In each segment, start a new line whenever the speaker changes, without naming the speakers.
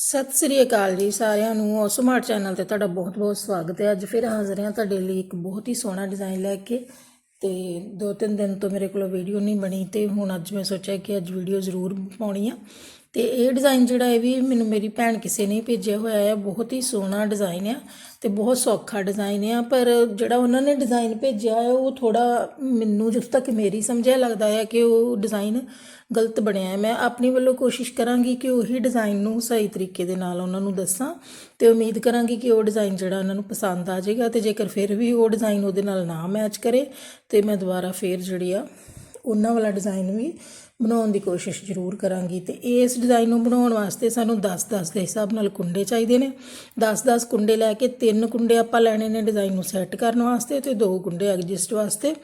ਸਤਿ ਸ੍ਰੀ ਅਕਾਲ ਜੀ ਸਾਰਿਆਂ ਨੂੰ। ਔਸਮਾਰਟ ਚੈਨਲ ਤੇ ਤੁਹਾਡਾ ਬਹੁਤ-ਬਹੁਤ ਸਵਾਗਤ ਹੈ। ਅੱਜ ਫਿਰ ਹਾਜ਼ਰ ਹਾਂ ਤੁਹਾਡੇ ਲਈ ਇੱਕ ਬਹੁਤ ਹੀ ਸੋਹਣਾ ਡਿਜ਼ਾਈਨ ਲੈ ਕੇ ਤੇ ਦੋ ਤਿੰਨ ਦਿਨ ਤੋਂ ਮੇਰੇ ਕੋਲ ਵੀਡੀਓ ਨਹੀਂ ਬਣੀ ਤੇ ਹੁਣ ਅੱਜ ਮੈਂ ਸੋਚਿਆ ਕਿ ਅੱਜ ਵੀਡੀਓ ਜ਼ਰੂਰ ਪਾਉਣੀ ਆ। ਤੇ ਇਹ ਡਿਜ਼ਾਈਨ ਜਿਹੜਾ ਇਹ ਵੀ ਮੈਨੂੰ ਮੇਰੀ ਭੈਣ ਕਿਸੇ ਨੇ ਭੇਜਿਆ ਹੋਇਆ ਹੈ ਬਹੁਤ ਹੀ ਸੋਹਣਾ ਡਿਜ਼ਾਈਨ ਆ ਤੇ ਬਹੁਤ ਸੌਖਾ ਡਿਜ਼ਾਈਨ ਆ, ਪਰ ਜਿਹੜਾ ਉਹਨਾਂ ਨੇ ਡਿਜ਼ਾਈਨ ਭੇਜਿਆ ਹੈ ਉਹ ਥੋੜਾ ਮੈਨੂੰ ਜਿਸ ਤੱਕ ਮੇਰੀ ਸਮਝਿਆ ਲੱਗਦਾ ਹੈ ਕਿ ਉਹ ਡਿਜ਼ਾਈਨ ਗਲਤ ਬਣਿਆ ਹੈ ਮੈਂ ਆਪਣੀ ਵੱਲੋਂ ਕੋਸ਼ਿਸ਼ ਕਰਾਂਗੀ ਕਿ ਉਹੀ ਡਿਜ਼ਾਈਨ ਨੂੰ ਸਹੀ ਤਰੀਕੇ ਦੇ ਨਾਲ ਉਹਨਾਂ ਨੂੰ ਦੱਸਾਂ ਤੇ ਉਮੀਦ ਕਰਾਂਗੀ ਕਿ ਉਹ ਡਿਜ਼ਾਈਨ ਜਿਹੜਾ ਉਹਨਾਂ ਨੂੰ ਪਸੰਦ ਆ ਜਾਏਗਾ ਤੇ ਜੇਕਰ ਫਿਰ ਵੀ ਉਹ ਡਿਜ਼ਾਈਨ ਉਹਦੇ ਨਾਲ ਨਾ ਮੈਚ ਕਰੇ ਤੇ ਮੈਂ ਦੁਬਾਰਾ ਫੇਰ ਜਿਹੜੀ ਆ ਉਹਨਾਂ ਵਾਲਾ ਡਿਜ਼ਾਈਨ ਵੀ ਬਣਾਉਣ ਦੀ ਕੋਸ਼ਿਸ਼ ਜ਼ਰੂਰ ਕਰਾਂਗੀ ਤੇ ਇਸ ਡਿਜ਼ਾਈਨ ਨੂੰ ਬਣਾਉਣ ਵਾਸਤੇ ਸਾਨੂੰ 10-10 ਦੇ ਹਿਸਾਬ ਨਾਲ ਕੁੰਡੇ ਚਾਹੀਦੇ ਨੇ। 10-10 ਕੁੰਡੇ ਲੈ ਕੇ ਤਿੰਨ ਕੁੰਡੇ ਆਪਾਂ ਲੈਣੇ ਨੇ ਡਿਜ਼ਾਈਨ ਨੂੰ ਸੈੱਟ ਕਰਨ ਵਾਸਤੇ ਤੇ ਦੋ ਕੁੰਡੇ ਐਗਜਿਸਟ ਵਾਸਤੇ।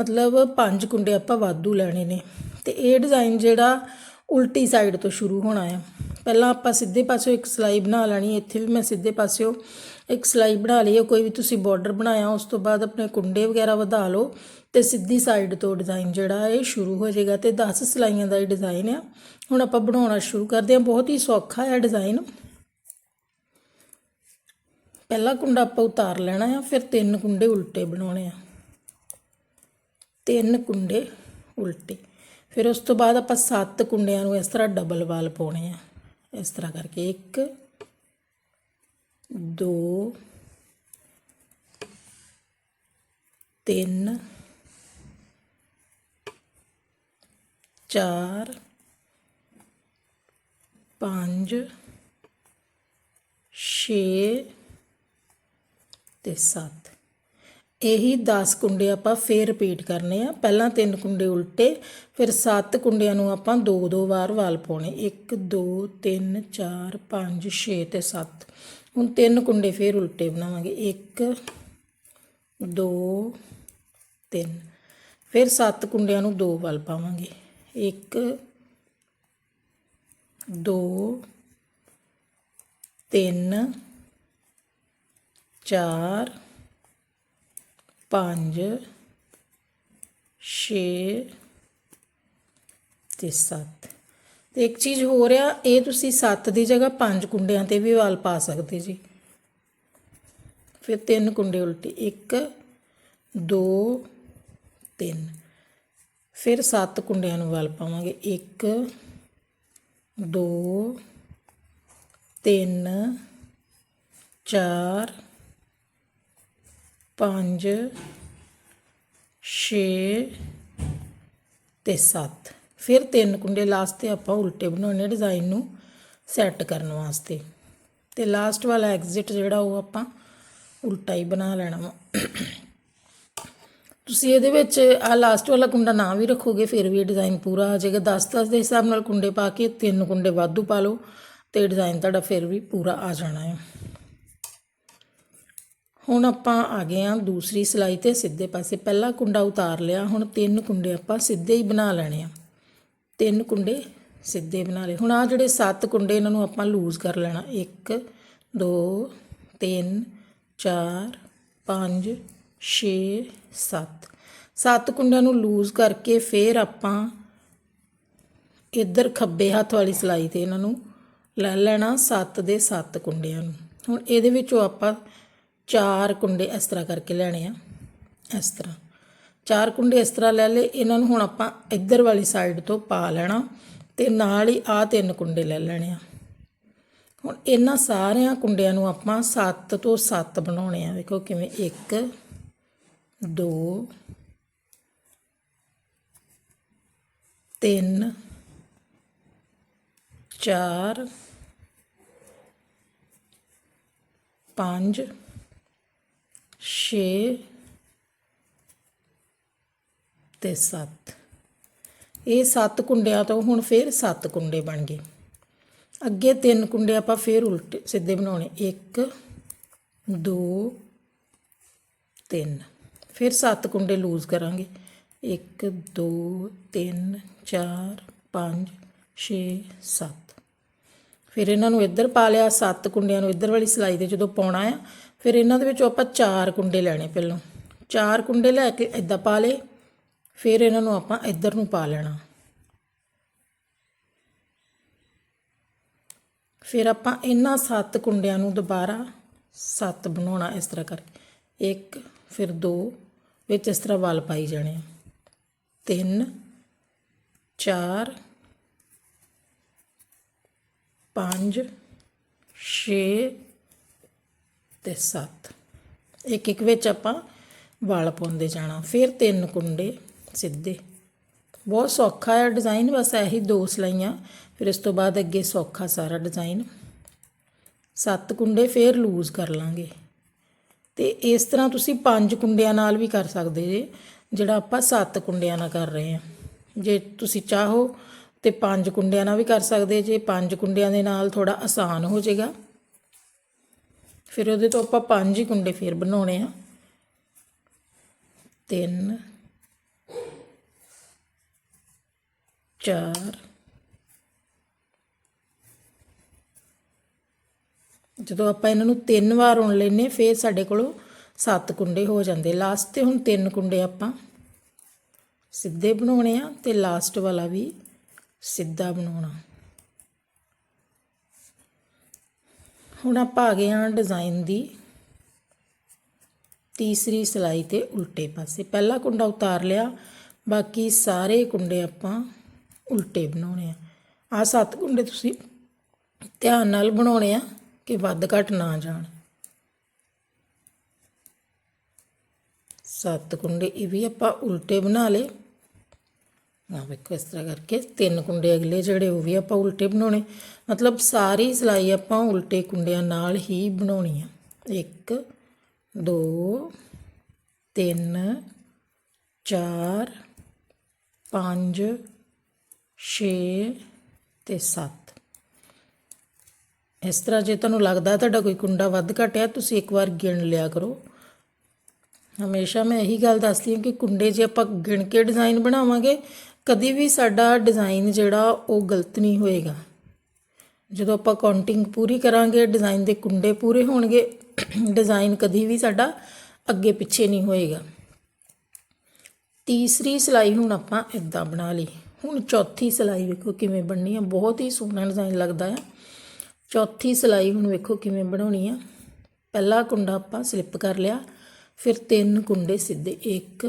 ਮਤਲਬ ਪੰਜ ਕੁੰਡੇ ਆਪਾਂ ਵਾਧੂ ਲੈਣੇ ਨੇ। ਤੇ ਇਹ ਡਿਜ਼ਾਈਨ ਜਿਹੜਾ ਉਲਟੀ ਸਾਈਡ ਤੋਂ ਸ਼ੁਰੂ ਹੋਣਾ ਹੈ ਪਹਿਲਾਂ ਆਪਾਂ ਸਿੱਧੇ ਪਾਸਿਓਂ ਇੱਕ ਸਲਾਈ ਬਣਾ ਲੈਣੀ, ਇੱਥੇ ਵੀ ਮੈਂ ਸਿੱਧੇ ਪਾਸਿਓਂ ਇੱਕ ਸਲਾਈ ਬਣਾ ਲਈ ਹੈ ਕੋਈ ਵੀ ਤੁਸੀਂ ਬਾਰਡਰ ਬਣਾਇਆ, ਉਸ ਤੋਂ ਬਾਅਦ ਆਪਣੇ ਕੁੰਡੇ ਵਗੈਰਾ ਵਧਾ ਲਓ। ਤੇ ਸਿੱਧੀ ਸਾਈਡ ਤੋਂ ਡਿਜ਼ਾਈਨ ਜਿਹੜਾ ਇਹ ਸ਼ੁਰੂ ਹੋ ਜਾਏਗਾ ਤੇ 10 ਸਲਾਈਆਂ ਦਾ ਇਹ ਡਿਜ਼ਾਈਨ ਆ। ਹੁਣ ਆਪਾਂ ਬਣਾਉਣਾ ਸ਼ੁਰੂ ਕਰਦੇ ਹਾਂ। ਬਹੁਤ ਹੀ ਸੌਖਾ ਹੈ ਡਿਜ਼ਾਈਨ ਪਹਿਲਾ ਕੁੰਡਾ ਆਪਾਂ ਉਤਾਰ ਲੈਣਾ ਆ, ਫਿਰ ਤਿੰਨ ਕੁੰਡੇ ਉਲਟੇ ਬਣਾਉਣੇ ਆ। ਤਿੰਨ ਕੁੰਡੇ ਉਲਟੇ। ਫਿਰ ਉਸ ਤੋਂ ਬਾਅਦ ਆਪਾਂ ਸੱਤ ਕੁੰਡਿਆਂ ਨੂੰ ਇਸ ਤਰ੍ਹਾਂ ਡਬਲ ਵਾਲ ਪਾਉਣੇ ਆ। ਇਸ ਤਰ੍ਹਾਂ ਕਰਕੇ 1 2 3 4 5 6 ਤੇ 7 ਇਹੀ 10 ਕੁੰਡੇ ਆਪਾਂ ਫੇਰ ਰਿਪੀਟ ਕਰਨੇ ਆ। ਪਹਿਲਾਂ ਤਿੰਨ ਕੁੰਡੇ ਉਲਟੇ, ਫਿਰ 7 ਕੁੰਡਿਆਂ ਨੂੰ ਆਪਾਂ ਦੋ ਦੋ ਵਾਰ ਵਾਲ ਪਾਉਣੇ। 1 2 3 4 5 6 ਤੇ 7 ਹੁਣ ਤਿੰਨ ਕੁੰਡੇ ਫੇਰ ਉਲਟੇ ਬਣਾਵਾਂਗੇ। 1 2 3 ਫਿਰ 7 ਕੁੰਡਿਆਂ ਨੂੰ ਦੋ ਵਾਲ ਪਾਵਾਂਗੇ। 1 2 3 4 ਪੰਜ, ਛੇ ਤੇ 7 ਤੇ ਇੱਕ ਚੀਜ਼ ਹੋ ਰਿਹਾ ਇਹ ਤੁਸੀਂ 7 ਦੀ ਜਗ੍ਹਾ 5 ਕੁੰਡਿਆਂ ਤੇ ਵੀ ਵਾਲ ਪਾ ਸਕਦੇ ਜੀ। ਫਿਰ ਤਿੰਨ ਕੁੰਡੇ ਉਲਟੇ 1 2 3 ਫਿਰ ਸੱਤ ਕੁੰਡਿਆਂ ਨੂੰ ਵਾਲ ਪਾਵਾਂਗੇ। 1 2 3 4 ਪੰਜ, ਛੇ ਤੇ 7 ਫਿਰ ਤਿੰਨ ਕੁੰਡੇ ਲਾਸਟ ਤੇ ਆਪਾਂ ਉਲਟੇ ਬਣਾਉਣੇ ਡਿਜ਼ਾਈਨ ਨੂੰ ਸੈੱਟ ਕਰਨ ਵਾਸਤੇ। ਤੇ ਲਾਸਟ ਵਾਲਾ ਐਗਜ਼ਿਟ ਜਿਹੜਾ ਉਹ ਆਪਾਂ ਉਲਟਾ ਹੀ ਬਣਾ ਲੈਣਾ ਵਾ। ਤੁਸੀਂ ਇਹਦੇ ਵਿੱਚ ਆ ਲਾਸਟ ਵਾਲਾ ਕੁੰਡਾ ਨਾ ਵੀ ਰੱਖੋਗੇ, ਫਿਰ ਵੀ ਇਹ ਡਿਜ਼ਾਈਨ ਪੂਰਾ ਆ ਜਾਏਗਾ। 10 10 ਦੇ ਹਿਸਾਬ ਨਾਲ ਕੁੰਡੇ ਪਾ ਕੇ ਤਿੰਨ ਕੁੰਡੇ ਵਾਧੂ ਪਾ ਲਓ ਤੇ ਡਿਜ਼ਾਈਨ ਤੁਹਾਡਾ ਫਿਰ ਵੀ ਪੂਰਾ ਆ ਜਾਣਾ ਹੈ। ਹੁਣ ਆਪਾਂ ਆ ਗਏ ਆ ਦੂਸਰੀ ਸਿਲਾਈ ਤੇ ਸਿੱਧੇ ਪਾਸੇ। ਪਹਿਲਾ ਕੁੰਡਾ ਉਤਾਰ ਲਿਆ, ਹੁਣ ਤਿੰਨ ਕੁੰਡੇ ਆਪਾਂ ਸਿੱਧੇ ਹੀ ਬਣਾ ਲੈਣੇ ਆ। ਤਿੰਨ ਕੁੰਡੇ ਸਿੱਧੇ ਬਣਾ ਲਏ। ਹੁਣ ਆ ਜਿਹੜੇ ਸੱਤ ਕੁੰਡੇ ਇਹਨਾਂ ਨੂੰ ਆਪਾਂ ਲੂਜ਼ ਕਰ ਲੈਣਾ। 1 2 3 4 5 6 7 ਸੱਤ ਕੁੰਡਿਆਂ ਨੂੰ ਲੂਜ਼ ਕਰਕੇ ਫਿਰ ਆਪਾਂ ਇੱਧਰ ਖੱਬੇ ਹੱਥ ਵਾਲੀ ਸਲਾਈ ਤੇ ਇਹਨਾਂ ਨੂੰ ਲੈ ਲੈਣਾ 7 ਦੇ 7 ਕੁੰਡਿਆਂ ਨੂੰ। ਹੁਣ ਇਹਦੇ ਵਿੱਚੋਂ ਆਪਾਂ ਚਾਰ ਕੁੰਡੇ ਇਸ ਤਰ੍ਹਾਂ ਕਰਕੇ ਲੈਣੇ ਆ, ਇਸ ਤਰ੍ਹਾਂ। ਚਾਰ ਕੁੰਡੇ ਇਸ ਤਰ੍ਹਾਂ ਲੈ ਲਏ, ਇਹਨਾਂ ਨੂੰ ਹੁਣ ਆਪਾਂ ਇੱਧਰ ਵਾਲੀ ਸਾਈਡ ਤੋਂ ਪਾ ਲੈਣਾ ਤੇ ਨਾਲ ਹੀ ਆ ਤਿੰਨ ਕੁੰਡੇ ਲੈ ਲੈਣੇ ਆ। ਹੁਣ ਇਹਨਾਂ ਸਾਰਿਆਂ ਕੁੰਡਿਆਂ ਨੂੰ ਆਪਾਂ 7 ਤੋਂ 7 ਬਣਾਉਣੇ ਆ। ਵੇਖੋ ਕਿਵੇਂ 1 2 3 4 5 ਛੇ ਤੇ 7 ਇਹ 7 ਕੁੰਡਿਆਂ ਤੋਂ ਹੁਣ ਫਿਰ 7 ਕੁੰਡੇ ਬਣ ਗਏ। ਅੱਗੇ ਤਿੰਨ ਕੁੰਡੇ ਆਪਾਂ ਫਿਰ ਉਲਟੇ ਸਿੱਧੇ ਬਣਾਉਣੇ। 1 2 3 ਫਿਰ 7 ਕੁੰਡੇ ਲੂਜ਼ ਕਰਾਂਗੇ। 1 2 3 4 5 6 7 ਫਿਰ ਇਹਨਾਂ ਨੂੰ ਇੱਧਰ ਪਾ ਲਿਆ 7 ਕੁੰਡਿਆਂ ਨੂੰ ਇੱਧਰ ਵਾਲੀ ਸਲਾਈ ਤੇ ਜਦੋਂ ਪਾਉਣਾ ਆ, ਫਿਰ ਇਹਨਾਂ ਦੇ ਵਿੱਚੋਂ ਆਪਾਂ ਚਾਰ ਕੁੰਡੇ ਲੈਣੇ ਪਹਿਲਾਂ। ਚਾਰ ਕੁੰਡੇ ਲੈ ਕੇ ਇਦਾਂ ਪਾ ਲਏ, ਫਿਰ ਇਹਨਾਂ ਨੂੰ ਆਪਾਂ ਇੱਧਰ ਨੂੰ ਪਾ ਲੈਣਾ। ਫਿਰ ਆਪਾਂ ਇਹਨਾਂ ਸੱਤ ਕੁੰਡਿਆਂ ਨੂੰ ਦੁਬਾਰਾ ਸੱਤ ਬਣਾਉਣਾ ਇਸ ਤਰ੍ਹਾਂ ਕਰਕੇ। ਇੱਕ, ਫਿਰ ਦੋ ਵਿੱਚ ਇਸ ਤਰ੍ਹਾਂ ਵਾਲ ਪਾਈ ਜਾਣੇ ਆ। ਤਿੰਨ, ਚਾਰ, ਪੰਜ, ਛੇ ਤੇ 7 ਇੱਕ ਇੱਕ ਵਿੱਚ ਆਪਾਂ ਵਾਲ ਪਾਉਂਦੇ ਜਾਣਾ। ਫਿਰ ਤਿੰਨ ਕੁੰਡੇ ਸਿੱਧੇ। ਬਹੁਤ ਸੌਖਾ ਹੈ ਡਿਜ਼ਾਈਨ ਬਸ ਇਹੀ ਦੋ ਸਲਾਈਆਂ। ਫਿਰ ਇਸ ਤੋਂ ਬਾਅਦ ਅੱਗੇ ਸੌਖਾ ਸਾਰਾ ਡਿਜ਼ਾਈਨ ਸੱਤ ਕੁੰਡੇ ਫਿਰ ਲੂਜ਼ ਕਰ ਲਾਂਗੇ। ਤੇ ਇਸ ਤਰ੍ਹਾਂ ਤੁਸੀਂ ਪੰਜ ਕੁੰਡਿਆਂ ਨਾਲ ਵੀ ਕਰ ਸਕਦੇ ਜੇ, ਜਿਹੜਾ ਆਪਾਂ ਸੱਤ ਕੁੰਡਿਆਂ ਨਾਲ ਕਰ ਰਹੇ ਹਾਂ। ਜੇ ਤੁਸੀਂ ਚਾਹੋ ਤੇ ਪੰਜ ਕੁੰਡਿਆਂ ਨਾਲ ਵੀ ਕਰ ਸਕਦੇ ਜੇ, ਪੰਜ ਕੁੰਡਿਆਂ ਦੇ ਨਾਲ ਥੋੜਾ ਆਸਾਨ ਹੋ ਜਾਏਗਾ। ਫਿਰ ਉਹਦੇ ਤੋਂ ਆਪਾਂ ਪੰਜ ਹੀ ਕੁੰਡੇ ਫਿਰ ਬਣਾਉਣੇ ਆ। ਤਿੰਨ, ਚਾਰ ਜਦੋਂ ਆਪਾਂ ਇਹਨਾਂ ਨੂੰ ਤਿੰਨ ਵਾਰ ਉਣ ਲੈਨੇ ਫਿਰ ਸਾਡੇ ਕੋਲੋਂ ਸੱਤ ਕੁੰਡੇ ਹੋ ਜਾਂਦੇ। ਲਾਸਟ ਤੇ ਹੁਣ ਤਿੰਨ ਕੁੰਡੇ ਆਪਾਂ ਸਿੱਧੇ ਬਣਾਉਣੇ ਆ ਤੇ ਲਾਸਟ ਵਾਲਾ ਵੀ ਸਿੱਧਾ ਬਣਾਉਣਾ। ਹੁਣ ਆਪਾਂ ਆ ਗਏ ਹਾਂ ਡਿਜ਼ਾਈਨ ਦੀ ਤੀਸਰੀ ਸਲਾਈ ਤੇ ਉਲਟੇ ਪਾਸੇ। ਪਹਿਲਾ ਕੁੰਡਾ ਉਤਾਰ ਲਿਆ, ਬਾਕੀ ਸਾਰੇ ਕੁੰਡੇ ਆਪਾਂ ਉਲਟੇ ਬਣਾਉਣੇ ਆ। ਆ ਸੱਤ ਕੁੰਡੇ ਤੁਸੀਂ ਧਿਆਨ ਨਾਲ ਬਣਾਉਣੇ ਆ। ਕਿ ਵੱਧ ਘਟ ਨਾ ਜਾਣ। ਸੱਤ ਕੁੰਡੇ, ਇਹ ਵੀ ਆਪਾਂ ਉਲਟੇ ਬਣਾ ਲਏ। ਆ ਵੇਖੋ, ਇਸ ਤਰ੍ਹਾਂ ਕਰਕੇ ਤਿੰਨ ਕੁੰਡੇ ਅਗਲੇ ਜਿਹੜੇ, ਉਹ ਵੀ ਆਪਾਂ ਉਲਟੇ ਬਣਾਉਣੇ। ਮਤਲਬ ਸਾਰੀ ਸਿਲਾਈ ਆਪਾਂ ਉਲਟੇ ਕੁੰਡਿਆਂ ਨਾਲ ਹੀ ਬਣਾਉਣੀ ਆ। 1 2 3 4 5 6 ਤੇ 7 ਇਸ ਤਰ੍ਹਾਂ ਜੇ ਤੁਹਾਨੂੰ ਲੱਗਦਾ ਤੁਹਾਡਾ ਕੋਈ ਕੁੰਡਾ ਵੱਧ ਘਟਿਆ, ਤੁਸੀਂ ਇੱਕ ਵਾਰ ਗਿਣ ਲਿਆ ਕਰੋ। ਹਮੇਸ਼ਾ ਮੈਂ ਇਹੀ ਗੱਲ ਦੱਸਦੀ ਹਾਂ ਕਿ ਕੁੰਡੇ ਜੇ ਆਪਾਂ ਗਿਣ ਕੇ ਡਿਜ਼ਾਈਨ ਬਣਾਵਾਂਗੇ, ਕਦੀ ਵੀ ਸਾਡਾ ਡਿਜ਼ਾਈਨ ਜਿਹੜਾ ਉਹ ਗਲਤ ਨਹੀਂ ਹੋਏਗਾ। ਜਦੋਂ ਆਪਾਂ ਕਾਊਂਟਿੰਗ ਪੂਰੀ ਕਰਾਂਗੇ ਡਿਜ਼ਾਈਨ ਦੇ ਕੁੰਡੇ ਪੂਰੇ ਹੋਣਗੇ ਡਿਜ਼ਾਈਨ ਕਦੀ ਵੀ ਸਾਡਾ ਅੱਗੇ ਪਿੱਛੇ ਨਹੀਂ ਹੋਏਗਾ। ਤੀਸਰੀ ਸਿਲਾਈ ਹੁਣ ਆਪਾਂ ਇਦਾਂ ਬਣਾ ਲਈ। ਹੁਣ ਚੌਥੀ ਸਿਲਾਈ ਵੇਖੋ ਕਿਵੇਂ ਬਣਨੀ ਹੈ ਬਹੁਤ ਹੀ ਸੋਹਣਾ ਡਿਜ਼ਾਈਨ ਲੱਗਦਾ ਹੈ ਚੌਥੀ ਸਲਾਈ ਹੁਣ ਵੇਖੋ ਕਿਵੇਂ ਬਣਾਉਣੀ ਆ। ਪਹਿਲਾ ਕੁੰਡਾ ਆਪਾਂ ਸਲਿੱਪ ਕਰ ਲਿਆ, ਫਿਰ ਤਿੰਨ ਕੁੰਡੇ ਸਿੱਧੇ 1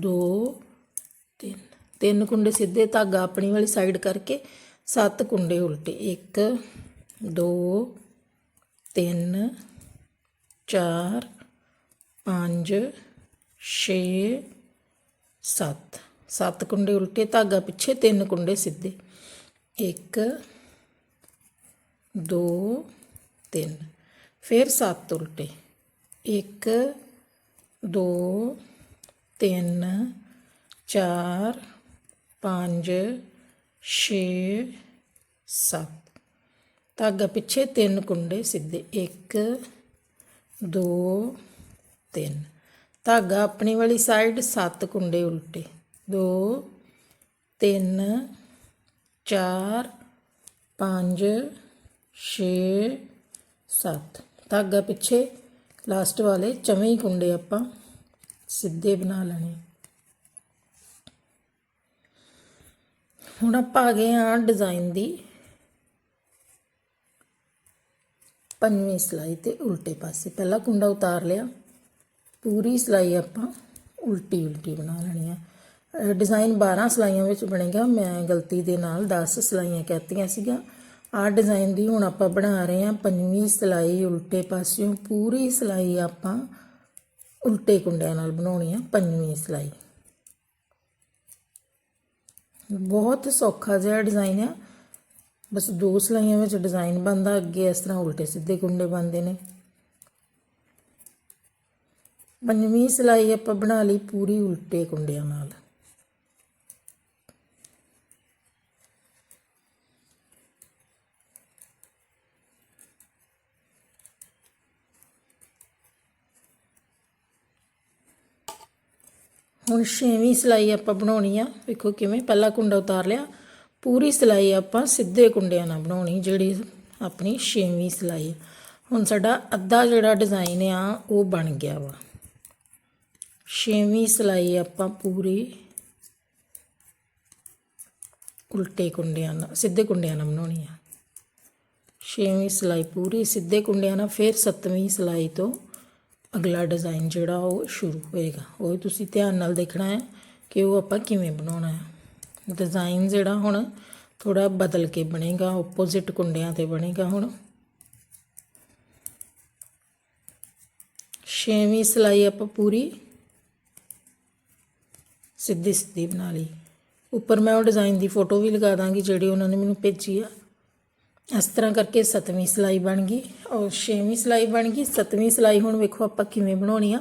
2 3 ਤਿੰਨ ਕੁੰਡੇ ਸਿੱਧੇ ਧਾਗਾ ਆਪਣੀ ਵਾਲੀ ਸਾਈਡ ਕਰਕੇ ਸੱਤ ਕੁੰਡੇ ਉਲਟੇ 1 2 3 4 5 6 7 ਸੱਤ ਕੁੰਡੇ ਉਲਟੇ, ਧਾਗਾ ਪਿੱਛੇ ਤਿੰਨ ਕੁੰਡੇ ਸਿੱਧੇ 1 2 3 ਫਿਰ ਸੱਤ ਉਲਟੇ। 1 2 3 4 5 6 7 ਧਾਗਾ ਪਿੱਛੇ ਤਿੰਨ ਕੁੰਡੇ ਸਿੱਧੇ। 1 2 3 ਧਾਗਾ ਆਪਣੀ ਵਾਲੀ ਸਾਈਡ ਸੱਤ ਕੁੰਡੇ ਉਲਟੇ। 2 3 4 5 6 7 ਧਾਗਾ ਪਿੱਛੇ ਲਾਸਟ ਵਾਲੇ ਚਵੇਂ ਹੀ ਕੁੰਡੇ ਆਪਾਂ ਸਿੱਧੇ ਬਣਾ ਲੈਣੇ। ਹੁਣ ਆਪਾਂ ਆ ਗਏ ਹਾਂ ਡਿਜ਼ਾਈਨ ਦੀ ਪੰਜਵੀਂ ਸਲਾਈ ਤੇ ਉਲਟੇ ਪਾਸੇ। ਪਹਿਲਾ ਕੁੰਡਾ ਉਤਾਰ ਲਿਆ। ਪੂਰੀ ਸਲਾਈ ਆਪਾਂ ਉਲਟੀ ਉਲਟੀ ਬਣਾ ਲੈਣੀ ਆ। ਡਿਜ਼ਾਈਨ 12 ਸਲਾਈਆਂ ਵਿੱਚ ਬਣੇਗਾ। ਮੈਂ ਗਲਤੀ ਦੇ ਨਾਲ 10 ਸਲਾਈਆਂ ਕਹਿਤੀਆਂ ਸੀਗਾ ਆਹ ਡਿਜ਼ਾਈਨ ਦੀ ਹੁਣ ਆਪਾਂ ਬਣਾ ਰਹੇ ਹਾਂ ਪੰਜਵੀਂ ਸਲਾਈ ਉਲਟੇ ਪਾਸਿਓਂ। ਪੂਰੀ ਸਲਾਈ ਆਪਾਂ ਉਲਟੇ ਕੁੰਡਿਆਂ ਨਾਲ ਬਣਾਉਣੀ ਆ, ਪੰਜਵੀਂ ਸਲਾਈ। ਬਹੁਤ ਸੌਖਾ ਜਿਹਾ ਡਿਜ਼ਾਈਨ ਆ। ਬਸ ਦੋ ਸਲਾਈਆਂ ਵਿੱਚ ਡਿਜ਼ਾਈਨ ਬਣਦਾ, ਅੱਗੇ ਇਸ ਤਰ੍ਹਾਂ ਉਲਟੇ ਸਿੱਧੇ ਕੁੰਡੇ ਬਣਦੇ ਨੇ। ਪੰਜਵੀਂ ਸਲਾਈ ਆਪਾਂ ਬਣਾ ਲਈ ਪੂਰੀ ਉਲਟੇ ਕੁੰਡਿਆਂ ਨਾਲ। ਹੁਣ ਛੇਵੀਂ ਸਲਾਈ ਆਪਾਂ ਬਣਾਉਣੀ ਆ। ਵੇਖੋ ਕਿਵੇਂ ਪਹਿਲਾ ਕੁੰਡਾ ਉਤਾਰ ਲਿਆ। ਪੂਰੀ ਸਲਾਈ ਆਪਾਂ ਸਿੱਧੇ ਕੁੰਡਿਆਂ ਨਾਲ ਬਣਾਉਣੀ, ਜਿਹੜੀ ਆਪਣੀ ਛੇਵੀਂ ਸਲਾਈ। ਹੁਣ ਸਾਡਾ ਅੱਧਾ ਜਿਹੜਾ ਡਿਜ਼ਾਈਨ ਆ, ਉਹ ਬਣ ਗਿਆ ਵਾ। ਛੇਵੀਂ ਸਲਾਈ ਆਪਾਂ ਪੂਰੀ ਉਲਟੇ ਕੁੰਡਿਆਂ ਨਾਲ, ਸਿੱਧੇ ਕੁੰਡਿਆਂ ਨਾਲ ਬਣਾਉਣੀ ਆ। ਛੇਵੀਂ ਸਿਲਾਈ ਪੂਰੀ ਸਿੱਧੇ ਕੁੰਡਿਆਂ ਨਾਲ, ਫਿਰ ਸੱਤਵੀਂ ਸਿਲਾਈ ਤੋਂ ਅਗਲਾ ਡਿਜ਼ਾਈਨ ਜਿਹੜਾ ਉਹ ਸ਼ੁਰੂ ਹੋਏਗਾ, ਉਹ ਤੁਸੀਂ ਧਿਆਨ ਨਾਲ ਦੇਖਣਾ ਹੈ ਕਿ ਉਹ ਆਪਾਂ ਕਿਵੇਂ ਬਣਾਉਣਾ ਹੈ। ਡਿਜ਼ਾਈਨ ਜਿਹੜਾ ਹੁਣ ਥੋੜਾ ਬਦਲ ਕੇ ਬਣੇਗਾ ਆਪੋਜ਼ਿਟ ਕੁੰਡਿਆਂ ਤੇ ਬਣੇਗਾ ਹੁਣ। ਛੇਵੀਂ ਸਿਲਾਈ ਆਪਾਂ ਪੂਰੀ ਸਿੱਧੀ ਸਿੱਧੀ ਬਣਾ ਲਈ। ਉੱਪਰ ਮੈਂ ਉਹ ਡਿਜ਼ਾਈਨ ਦੀ ਫੋਟੋ ਵੀ ਲਗਾ ਦਾਂਗੀ ਜਿਹੜੀ ਉਹਨਾਂ ਨੇ ਮੈਨੂੰ ਭੇਜੀ ਆ। ਇਸ ਤਰ੍ਹਾਂ ਕਰਕੇ ਸੱਤਵੀਂ ਸਿਲਾਈ ਬਣ ਗਈ ਔਰ ਛੇਵੀਂ ਸਿਲਾਈ ਬਣ ਗਈ। ਸੱਤਵੀਂ ਸਿਲਾਈ ਹੁਣ ਵੇਖੋ ਆਪਾਂ ਕਿਵੇਂ ਬਣਾਉਣੀ ਆ।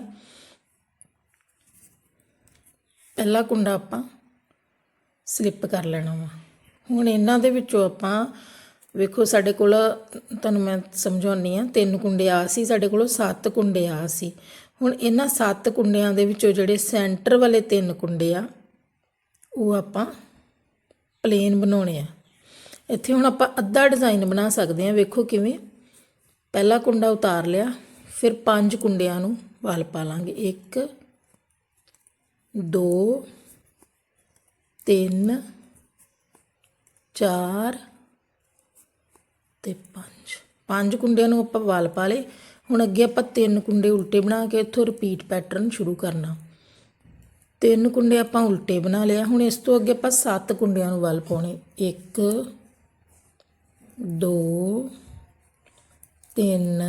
ਪਹਿਲਾ ਕੁੰਡਾ ਆਪਾਂ ਸਲਿੱਪ ਕਰ ਲੈਣਾ ਵਾ। ਹੁਣ ਇਹਨਾਂ ਦੇ ਵਿੱਚੋਂ ਆਪਾਂ ਵੇਖੋ ਸਾਡੇ ਕੋਲ ਤੁਹਾਨੂੰ ਮੈਂ ਸਮਝਾਉਣੀ ਆ, ਤਿੰਨ ਕੁੰਡੇ ਆ ਸੀ, ਸਾਡੇ ਕੋਲ ਸੱਤ ਕੁੰਡੇ ਆ ਸੀ। ਹੁਣ ਇਹਨਾਂ ਸੱਤ ਕੁੰਡਿਆਂ ਦੇ ਵਿੱਚੋਂ ਜਿਹੜੇ ਸੈਂਟਰ ਵਾਲੇ ਤਿੰਨ ਕੁੰਡੇ ਆ, ਉਹ ਆਪਾਂ ਪਲੇਨ ਬਣਾਉਣੇ ਆ। ਇੱਥੇ ਹੁਣ ਆਪਾਂ ਅੱਧਾ ਡਿਜ਼ਾਈਨ ਬਣਾ ਸਕਦੇ ਹਾਂ। ਵੇਖੋ ਕਿਵੇਂ। ਪਹਿਲਾ ਕੁੰਡਾ ਉਤਾਰ ਲਿਆ, ਫਿਰ ਪੰਜ ਕੁੰਡਿਆਂ ਨੂੰ ਵਲ ਪਾ ਲਾਂਗੇ 1 2 3 4 ਤੇ 5 ਪੰਜ ਕੁੰਡਿਆਂ ਨੂੰ ਆਪਾਂ ਵਲ ਪਾ ਲਏ। ਹੁਣ ਅੱਗੇ ਆਪਾਂ ਤਿੰਨ ਕੁੰਡੇ ਉਲਟੇ ਬਣਾ ਕੇ ਇੱਥੋਂ ਰਿਪੀਟ ਪੈਟਰਨ ਸ਼ੁਰੂ ਕਰਨਾ। ਤਿੰਨ ਕੁੰਡੇ ਆਪਾਂ ਉਲਟੇ ਬਣਾ ਲਿਆ ਹੁਣ ਇਸ ਤੋਂ ਅੱਗੇ ਆਪਾਂ ਸੱਤ ਕੁੰਡਿਆਂ ਨੂੰ ਵਲ ਪਾਉਣੇ। 1 2 3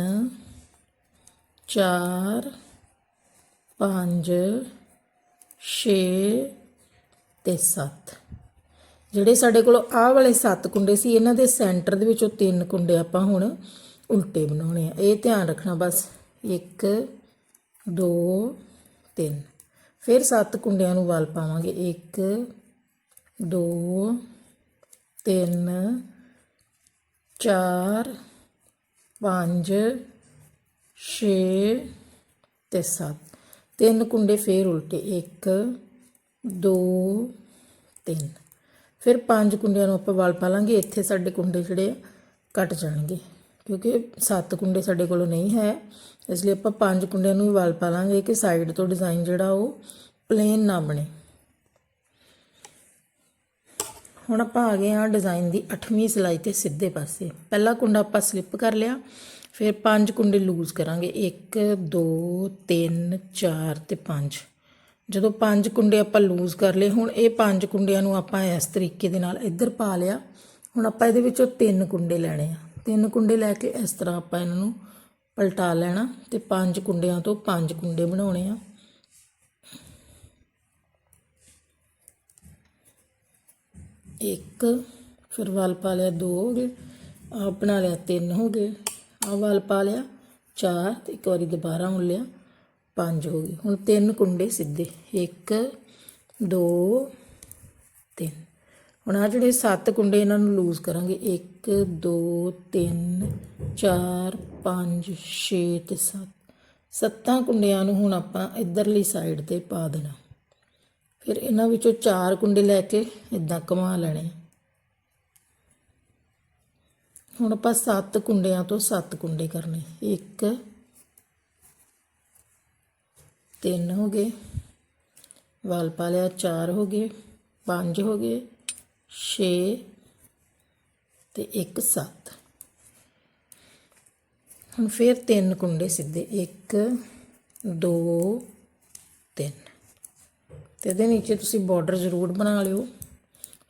4 5 6 ਤੇ 7 ਜਿਹੜੇ ਸਾਡੇ ਕੋਲ ਆਹ ਵਾਲੇ 7 ਕੁੰਡੇ ਸੀ, ਇਹਨਾਂ ਦੇ ਸੈਂਟਰ ਦੇ ਵਿੱਚੋਂ ਤਿੰਨ ਕੁੰਡੇ ਆਪਾਂ ਹੁਣ ਉਲਟੇ ਬਣਾਉਣੇ ਆ। ਇਹ ਧਿਆਨ ਰੱਖਣਾ ਬਸ। 1 2 3 ਫਿਰ 7 ਕੁੰਡਿਆਂ ਨੂੰ ਵਲ ਪਾਵਾਂਗੇ। 1 2 3 ਚਾਰ, ਪੰਜ, ਛੇ ਅਤੇ ਸੱਤ। ਤਿੰਨ ਕੁੰਡੇ ਫੇਰ ਉਲਟੇ। 1 2 3 ਫਿਰ ਪੰਜ ਕੁੰਡਿਆਂ ਨੂੰ ਆਪਾਂ ਵਲ ਪਾ ਲਾਂਗੇ। ਇੱਥੇ ਸਾਡੇ ਕੁੰਡੇ ਜਿਹੜੇ ਕੱਟ ਜਾਣਗੇ। ਕਿਉਂਕਿ ਸੱਤ ਕੁੰਡੇ ਸਾਡੇ ਕੋਲ ਨਹੀਂ ਹੈ। ਇਸ ਲਈ ਆਪਾਂ ਪੰਜ ਕੁੰਡਿਆਂ ਨੂੰ ਹੀ ਵਲ ਪਾ ਲਾਂਗੇ ਕਿ ਸਾਈਡ ਤੋਂ ਡਿਜ਼ਾਈਨ ਜਿਹੜਾ ਉਹ ਪਲੇਨ ਨਾ ਬਣੇ। ਹੁਣ ਆਪਾਂ ਆ ਗਏ ਹਾਂ ਡਿਜ਼ਾਈਨ ਦੀ 8ਵੀਂ ਸਿਲਾਈ ਤੇ ਸਿੱਧੇ ਪਾਸੇ। ਪਹਿਲਾ ਕੁੰਡਾ ਆਪਾਂ ਸਲਿੱਪ ਕਰ ਲਿਆ, ਫਿਰ ਪੰਜ ਕੁੰਡੇ ਲੂਜ਼ ਕਰਾਂਗੇ। 1 2 3 4 ਤੇ 5 ਜਦੋਂ ਪੰਜ ਕੁੰਡੇ ਆਪਾਂ ਲੂਜ਼ ਕਰ ਲਏ, ਹੁਣ ਇਹ ਪੰਜ ਕੁੰਡਿਆਂ ਨੂੰ ਆਪਾਂ ਇਸ ਤਰੀਕੇ ਦੇ ਨਾਲ ਇੱਧਰ ਪਾ ਲਿਆ। ਹੁਣ ਆਪਾਂ ਇਹਦੇ ਵਿੱਚੋਂ ਤਿੰਨ ਕੁੰਡੇ ਲੈਣੇ ਆ। ਤਿੰਨ ਕੁੰਡੇ ਲੈ ਕੇ ਇਸ ਤਰ੍ਹਾਂ ਆਪਾਂ ਇਹਨਾਂ ਨੂੰ ਪਲਟਾ ਲੈਣਾ ਤੇ ਪੰਜ ਕੁੰਡਿਆਂ ਤੋਂ ਪੰਜ ਕੁੰਡੇ ਬਣਾਉਣੇ ਆ। ਇੱਕ, ਫਿਰ ਵਲ ਪਾ ਲਿਆ ਦੋ ਹੋ ਗਏ ਆ ਬਣਾ ਲਿਆ ਤਿੰਨ ਹੋ ਗਏ ਆ ਵਲ ਪਾ ਲਿਆ ਚਾਰ ਤੇ ਇੱਕ ਵਾਰੀ ਦੁਬਾਰਾ ਹੁਣ ਲਿਆ ਪੰਜ ਹੋ ਗਏ। ਹੁਣ ਤਿੰਨ ਕੁੰਡੇ ਸਿੱਧੇ, ਇੱਕ, ਦੋ, ਤਿੰਨ। ਹੁਣ ਆ ਜਿਹੜੇ ਸੱਤ ਕੁੰਡੇ ਇਹਨਾਂ ਨੂੰ ਲੂਜ਼ ਕਰਾਂਗੇ 1 2 3 4 5 6 ਤੇ 7 ਸੱਤਾਂ ਕੁੰਡਿਆਂ ਨੂੰ ਹੁਣ ਆਪਾਂ ਇਧਰਲੀ ਸਾਈਡ ਤੇ ਪਾ ਦੇਣਾ। ਫਿਰ ਇਹਨਾਂ ਵਿੱਚੋਂ ਚਾਰ ਕੁੰਡੇ ਲੈ ਕੇ ਇਦਾਂ ਘੁਮਾ ਲੈਣੇ ਹੁਣ ਆਪਾਂ ਸੱਤ ਕੁੰਡਿਆਂ ਤੋਂ ਸੱਤ ਕੁੰਡੇ ਕਰਨੇ। ਇੱਕ, ਤਿੰਨ ਹੋ ਗਏ। ਵਾਲ ਪਾ ਲਿਆ, ਚਾਰ ਹੋ ਗਏ। ਪੰਜ ਹੋ ਗਏ। 6 ਤੇ ਇੱਕ 7 ਹੁਣ ਫਿਰ ਤਿੰਨ ਕੁੰਡੇ ਸਿੱਧੇ। 1 2 ਤੇ ਇਹਦੇ ਨੀਚੇ ਤੁਸੀਂ ਬਾਰਡਰ ਜ਼ਰੂਰ ਬਣਾ ਲਿਓ।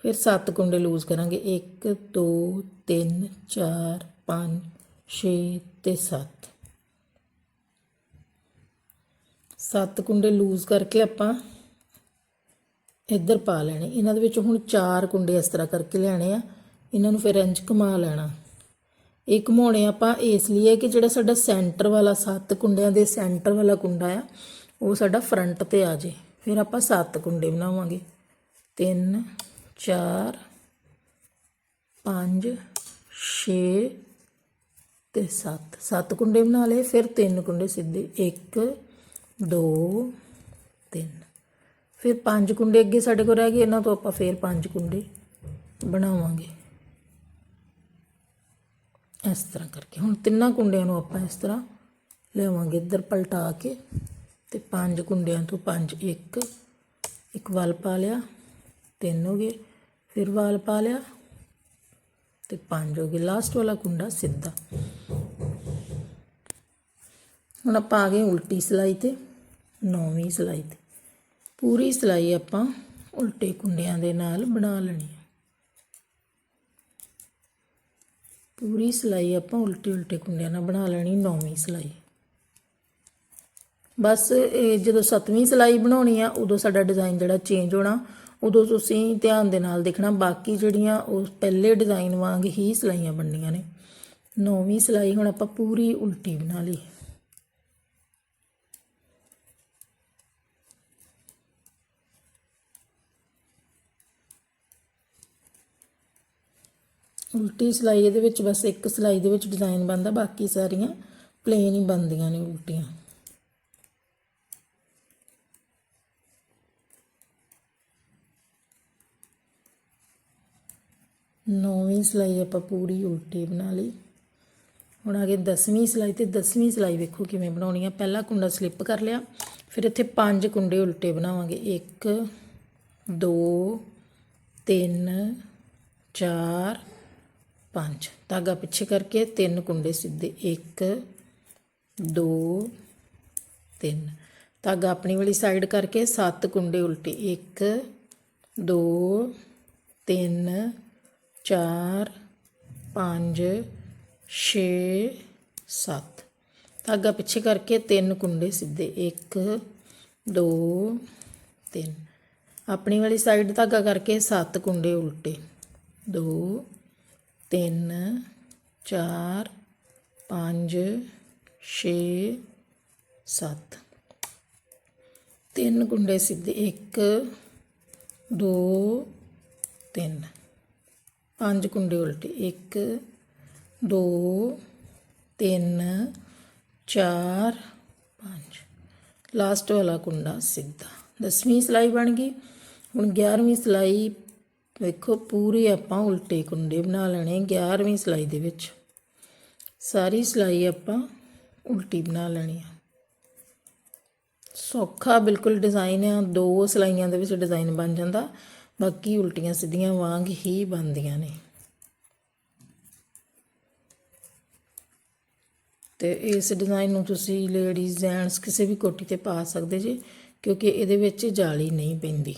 ਫਿਰ ਸੱਤ ਕੁੰਡੇ ਲੂਜ਼ ਕਰਾਂਗੇ। 1 2 3 4 5 6 ਤੇ 7 ਸੱਤ ਕੁੰਡੇ ਲੂਜ਼ ਕਰਕੇ ਆਪਾਂ ਇੱਧਰ ਪਾ ਲੈਣੇ। ਇਹਨਾਂ ਦੇ ਵਿੱਚ ਹੁਣ ਚਾਰ ਕੁੰਡੇ ਇਸ ਤਰ੍ਹਾਂ ਕਰਕੇ ਲੈਣੇ ਆ। ਇਹਨਾਂ ਨੂੰ ਫਿਰ ਇੰਜ ਘੁਮਾ ਲੈਣਾ। ਇਹ ਘੁਮਾਉਣੇ ਆਪਾਂ ਇਸ ਲਈ ਕਿ ਜਿਹੜਾ ਸਾਡਾ ਸੈਂਟਰ ਵਾਲਾ ਸੱਤ ਕੁੰਡਿਆਂ ਦੇ ਸੈਂਟਰ ਵਾਲਾ ਕੁੰਡਾ ਆ, ਉਹ ਸਾਡਾ ਫਰੰਟ ਤੇ ਆ ਜੇ। ਫਿਰ ਆਪਾਂ 7 ਕੁੰਡੇ ਬਣਾਵਾਂਗੇ। 3 4 5 6 ਤੇ 7 7 ਕੁੰਡੇ ਬਣਾ ਲਏ, ਫਿਰ 3 ਕੁੰਡੇ ਸਿੱਧੇ। 1 2 3 ਫਿਰ 5 ਕੁੰਡੇ ਅੱਗੇ ਸਾਡੇ ਕੋਲ ਰਹਿ ਗਏ, ਇਹਨਾਂ ਤੋਂ ਆਪਾਂ ਫਿਰ 5 ਕੁੰਡੇ ਬਣਾਵਾਂਗੇ। ਇਸ ਤਰ੍ਹਾਂ ਕਰਕੇ। ਹੁਣ ਤਿੰਨਾਂ ਕੁੰਡਿਆਂ ਨੂੰ ਆਪਾਂ ਇਸ ਤਰ੍ਹਾਂ ਲਿਆਵਾਂਗੇ। ਇੱਧਰ ਪਲਟਾ ਕੇ ਤੇ ਪੰਜ ਕੁੰਡਿਆਂ ਤੋਂ ਪੰਜ, ਇੱਕ ਇੱਕ ਵਾਲ ਪਾ ਲਿਆ, ਤਿੰਨ ਹੋ ਗਏ, ਫਿਰ ਵਾਲ ਪਾ ਲਿਆ ਤੇ ਪੰਜ ਹੋ ਗਏ। ਲਾਸਟ ਵਾਲਾ ਕੁੰਡਾ ਸਿੱਧਾ। ਹੁਣ ਆਪਾਂ ਆ ਗਏ ਉਲਟੀ ਸਿਲਾਈ ਤੇ, ਨੌਵੀਂ ਸਿਲਾਈ ਤੇ। ਪੂਰੀ ਸਿਲਾਈ ਆਪਾਂ ਉਲਟੇ ਕੁੰਡਿਆਂ ਦੇ ਨਾਲ ਬਣਾ ਲੈਣੀ ਹੈ ਪੂਰੀ ਸਿਲਾਈ ਆਪਾਂ ਉਲਟੇ ਉਲਟੇ ਕੁੰਡਿਆਂ ਨਾਲ ਬਣਾ ਲੈਣੀ, ਨੌਵੀਂ ਸਿਲਾਈ। ਬਸ ਇਹ ਜਦੋਂ ਸੱਤਵੀਂ ਸਿਲਾਈ ਬਣਾਉਣੀ ਆ, ਉਦੋਂ ਸਾਡਾ ਡਿਜ਼ਾਈਨ ਜਿਹੜਾ ਚੇਂਜ ਹੋਣਾ, ਉਦੋਂ ਤੁਸੀਂ ਧਿਆਨ ਦੇ ਨਾਲ ਦੇਖਣਾ, ਬਾਕੀ ਜਿਹੜੀਆਂ ਉਹ ਪਹਿਲੇ ਡਿਜ਼ਾਈਨ ਵਾਂਗ ਹੀ ਸਿਲਾਈਆਂ ਬਣਨੀਆਂ ਨੇ। ਨੌਵੀਂ ਸਿਲਾਈ ਹੁਣ ਆਪਾਂ ਪੂਰੀ ਉਲਟੀ ਬਣਾ ਲਈ। ਉਲਟੀ ਸਿਲਾਈ ਇਹਦੇ ਵਿੱਚ ਬਸ ਇੱਕ ਸਿਲਾਈ ਦੇ ਵਿੱਚ ਡਿਜ਼ਾਈਨ ਬਣਦਾ, ਬਾਕੀ ਸਾਰੀਆਂ ਪਲੇਨ ਹੀ ਬਣਦੀਆਂ ਨੇ ਉਲਟੀਆਂ। ਨੌਵੀਂ ਸਿਲਾਈ ਆਪਾਂ ਪੂਰੀ ਉਲਟੀ ਬਣਾ ਲਈ। ਹੁਣ ਆ ਗਏ 10ਵੀਂ ਸਿਲਾਈ ਤੇ 10ਵੀਂ ਸਿਲਾਈ ਵੇਖੋ ਕਿਵੇਂ ਬਣਾਉਣੀ ਆ। ਪਹਿਲਾ ਕੁੰਡਾ ਸਲਿੱਪ ਕਰ ਲਿਆ, ਫਿਰ ਇੱਥੇ ਪੰਜ ਕੁੰਡੇ ਉਲਟੇ ਬਣਾਵਾਂਗੇ। 1 2 3 4 5 ਧਾਗਾ ਪਿੱਛੇ ਕਰਕੇ ਤਿੰਨ ਕੁੰਡੇ ਸਿੱਧੇ। 1 2 3 ਧਾਗਾ ਆਪਣੀ ਵਾਲੀ ਸਾਈਡ ਕਰਕੇ ਸੱਤ ਕੁੰਡੇ ਉਲਟੇ। 1 2 3 4 5 6 7 ਧਾਗਾ ਪਿੱਛੇ ਕਰਕੇ ਤਿੰਨ ਕੁੰਡੇ ਸਿੱਧੇ। 1 2 3 ਆਪਣੀ ਵਾਲੀ ਸਾਈਡ ਧਾਗਾ ਕਰਕੇ ਸੱਤ ਕੁੰਡੇ ਉਲਟੇ। 2 3 4 5 6 7 ਤਿੰਨ ਕੁੰਡੇ ਸਿੱਧੇ। 1 2 3 ਪੰਜ ਕੁੰਡੇ ਉਲਟੇ 1 2 3 4 5 ਲਾਸਟ ਵਾਲਾ ਕੁੰਡਾ ਸਿੱਧਾ। ਦਸਵੀਂ ਸਿਲਾਈ ਬਣ ਗਈ। ਹੁਣ 11ਵੀਂ ਸਿਲਾਈ ਵੇਖੋ, ਪੂਰੇ ਆਪਾਂ ਉਲਟੇ ਕੁੰਡੇ ਬਣਾ ਲੈਣੇ 11ਵੀਂ ਸਿਲਾਈ ਦੇ ਵਿੱਚ। ਸਾਰੀ ਸਿਲਾਈ ਆਪਾਂ ਉਲਟੀ ਬਣਾ ਲੈਣੀ ਆ। ਸੌਖਾ ਬਿਲਕੁਲ ਡਿਜ਼ਾਈਨ ਆ। ਦੋ ਸਿਲਾਈਆਂ ਦੇ ਵਿੱਚ ਡਿਜ਼ਾਈਨ ਬਣ ਜਾਂਦਾ। ਬਾਕੀ ਉਲਟੀਆਂ ਸਿੱਧੀਆਂ ਵਾਂਗ ਹੀ ਬਣਦੀਆਂ ਨੇ। ਤੇ ਇਸ ਡਿਜ਼ਾਈਨ ਨੂੰ ਤੁਸੀਂ ਲੇਡੀਜ਼ ਜੈਂਟਸ ਕਿਸੇ ਵੀ ਕੋਟੀ ਤੇ ਪਾ ਸਕਦੇ ਜੀ, ਕਿਉਂਕਿ ਇਹਦੇ ਵਿੱਚ ਜਾਲੀ ਨਹੀਂ ਪੈਂਦੀ।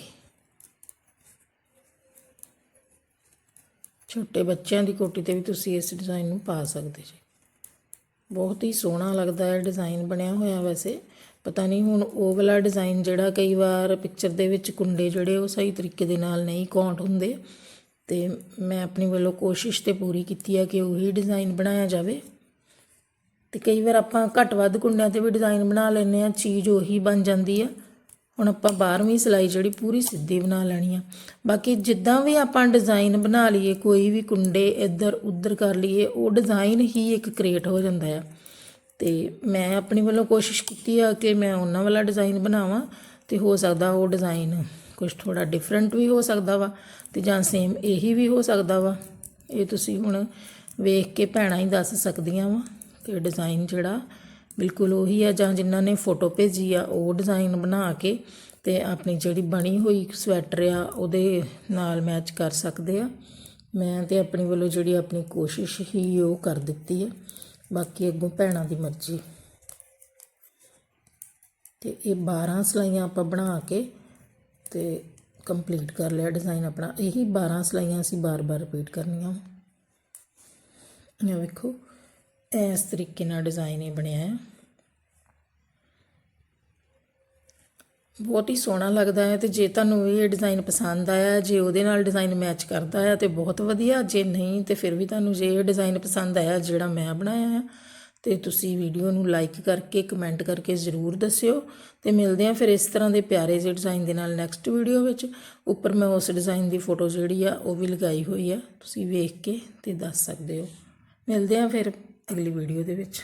ਛੋਟੇ ਬੱਚਿਆਂ ਦੀ ਕੋਟੀ ਤੇ ਵੀ ਤੁਸੀਂ ਇਸ ਡਿਜ਼ਾਈਨ ਨੂੰ ਪਾ ਸਕਦੇ ਜੀ। ਬਹੁਤ ਹੀ ਸੋਹਣਾ ਲੱਗਦਾ ਹੈ ਡਿਜ਼ਾਈਨ ਬਣਿਆ ਹੋਇਆ ਵੈਸੇ। ਪਤਾ ਨਹੀਂ ਹੁਣ ਉਹ ਵਾਲਾ ਡਿਜ਼ਾਈਨ ਜਿਹੜਾ ਕਈ ਵਾਰ ਪਿਕਚਰ ਦੇ ਵਿੱਚ ਕੁੰਡੇ ਜਿਹੜੇ ਉਹ ਸਹੀ ਤਰੀਕੇ ਦੇ ਨਾਲ ਨਹੀਂ ਕਾਉਂਟ ਹੁੰਦੇ। ਤੇ ਮੈਂ ਆਪਣੀ ਵੱਲੋਂ ਕੋਸ਼ਿਸ਼ ਤੇ ਪੂਰੀ ਕੀਤੀ ਹੈ ਕਿ ਉਹੀ ਡਿਜ਼ਾਈਨ ਬਣਾਇਆ ਜਾਵੇ। ਤੇ ਕਈ ਵਾਰ ਆਪਾਂ ਘੱਟ ਵੱਧ ਕੁੰਡਿਆਂ ਤੇ ਵੀ ਡਿਜ਼ਾਈਨ ਬਣਾ ਲੈਂਦੇ ਆ ਚੀਜ਼ ਉਹੀ ਬਣ ਜਾਂਦੀ ਆ। ਹੁਣ ਆਪਾਂ 12ਵੀਂ ਸਿਲਾਈ ਜਿਹੜੀ ਪੂਰੀ ਸਿੱਧੀ ਬਣਾ ਲੈਣੀ ਆ। ਬਾਕੀ ਜਿੱਦਾਂ ਵੀ ਆਪਾਂ ਡਿਜ਼ਾਈਨ ਬਣਾ ਲਈਏ, ਕੋਈ ਵੀ ਕੁੰਡੇ ਇੱਧਰ ਉੱਧਰ ਕਰ ਲਈਏ, ਉਹ ਡਿਜ਼ਾਈਨ ਹੀ ਇੱਕ ਕ੍ਰੀਏਟ ਹੋ ਜਾਂਦਾ ਆ। ਤੇ ਮੈਂ ਆਪਣੀ ਵੱਲੋਂ ਕੋਸ਼ਿਸ਼ ਕੀਤੀ ਆ ਕਿ ਮੈਂ ਉਹਨਾਂ ਵਾਲਾ ਡਿਜ਼ਾਈਨ ਬਣਾਵਾਂ ਤੇ ਹੋ ਸਕਦਾ ਉਹ ਡਿਜ਼ਾਈਨ ਕੁਝ ਥੋੜਾ ਡਿਫਰੈਂਟ ਵੀ ਹੋ ਸਕਦਾ ਵਾ ਤੇ ਜਾਂ ਸੇਮ ਇਹੀ ਵੀ ਹੋ ਸਕਦਾ ਵਾ। ਇਹ ਤੁਸੀਂ ਹੁਣ ਵੇਖ ਕੇ ਭੈਣਾਂ ਹੀ ਦੱਸ ਸਕਦੀਆਂ ਵਾ ਕਿ ਡਿਜ਼ਾਈਨ ਜਿਹੜਾ ਬਿਲਕੁਲ ਉਹੀ ਆ ਜਾਂ ਜਿਨ੍ਹਾਂ ਨੇ ਫੋਟੋ ਭੇਜੀ ਆ ਉਹ ਡਿਜ਼ਾਈਨ ਬਣਾ ਕੇ ਤੇ ਆਪਣੀ ਜਿਹੜੀ ਬਣੀ ਹੋਈ ਸਵੈਟਰ ਆ ਉਹਦੇ ਨਾਲ ਮੈਚ ਕਰ ਸਕਦੇ ਆ। ਮੈਂ ਤੇ ਆਪਣੀ ਵੱਲੋਂ ਜਿਹੜੀ ਆਪਣੀ ਕੋਸ਼ਿਸ਼ ਹੀ ਉਹ ਕਰ ਦਿੱਤੀ ਆ। ਬਾਕੀ ਅੱਗੋਂ ਭੈਣਾਂ ਦੀ ਮਰਜ਼ੀ। ਤੇ ਇਹ 12 ਸਲਾਈਆਂ ਆਪਾਂ ਬਣਾ ਕੇ ਤੇ ਕੰਪਲੀਟ ਕਰ ਲਿਆ ਡਿਜ਼ਾਈਨ ਆਪਣਾ। ਇਹੀ 12 ਸਲਾਈਆਂ ਅਸੀਂ ਬਾਰ-ਬਾਰ ਰਿਪੀਟ ਕਰਨੀਆਂ। ਇਹ ਵੇਖੋ, ਇਸ ਤਰੀਕੇ ਨਾਲ ਡਿਜ਼ਾਈਨ ਇਹ ਬਣਿਆ ਹੈ। ਬਹੁਤ ਹੀ ਸੋਹਣਾ ਲੱਗਦਾ ਹੈ ਤੇ ਜੇ ਤੁਹਾਨੂੰ ਇਹ ਡਿਜ਼ਾਈਨ ਪਸੰਦ ਆਇਆ, ਜੇ ਉਹਦੇ ਨਾਲ ਡਿਜ਼ਾਈਨ ਮੈਚ ਕਰਦਾ ਹੈ ਤੇ ਬਹੁਤ ਵਧੀਆ, ਜੇ ਨਹੀਂ ਤੇ ਫਿਰ ਵੀ ਤੁਹਾਨੂੰ ਜੇ ਇਹ ਡਿਜ਼ਾਈਨ ਪਸੰਦ ਆਇਆ ਜਿਹੜਾ ਮੈਂ ਬਣਾਇਆ ਹੈ, ਤੇ ਤੁਸੀਂ ਵੀਡੀਓ ਨੂੰ ਲਾਈਕ ਕਰਕੇ ਕਮੈਂਟ ਕਰਕੇ ਜ਼ਰੂਰ ਦੱਸਿਓ ਤੇ ਮਿਲਦੇ ਹਾਂ ਫਿਰ ਇਸ ਤਰ੍ਹਾਂ ਦੇ ਪਿਆਰੇ ਜਿਹੇ ਡਿਜ਼ਾਈਨ ਦੇ ਨਾਲ ਨੈਕਸਟ ਵੀਡੀਓ ਵਿੱਚ। ਉੱਪਰ ਮੈਂ ਉਸ ਡਿਜ਼ਾਈਨ ਦੀ ਫੋਟੋ ਜਿਹੜੀ ਆ, ਉਹ ਵੀ ਲਗਾਈ ਹੋਈ ਆ, ਤੁਸੀਂ ਵੇਖ ਕੇ ਤੇ ਦੱਸ ਸਕਦੇ ਹੋ। ਮਿਲਦੇ ਹਾਂ ਫਿਰ ਅਗਲੀ ਵੀਡੀਓ ਦੇ ਵਿੱਚ।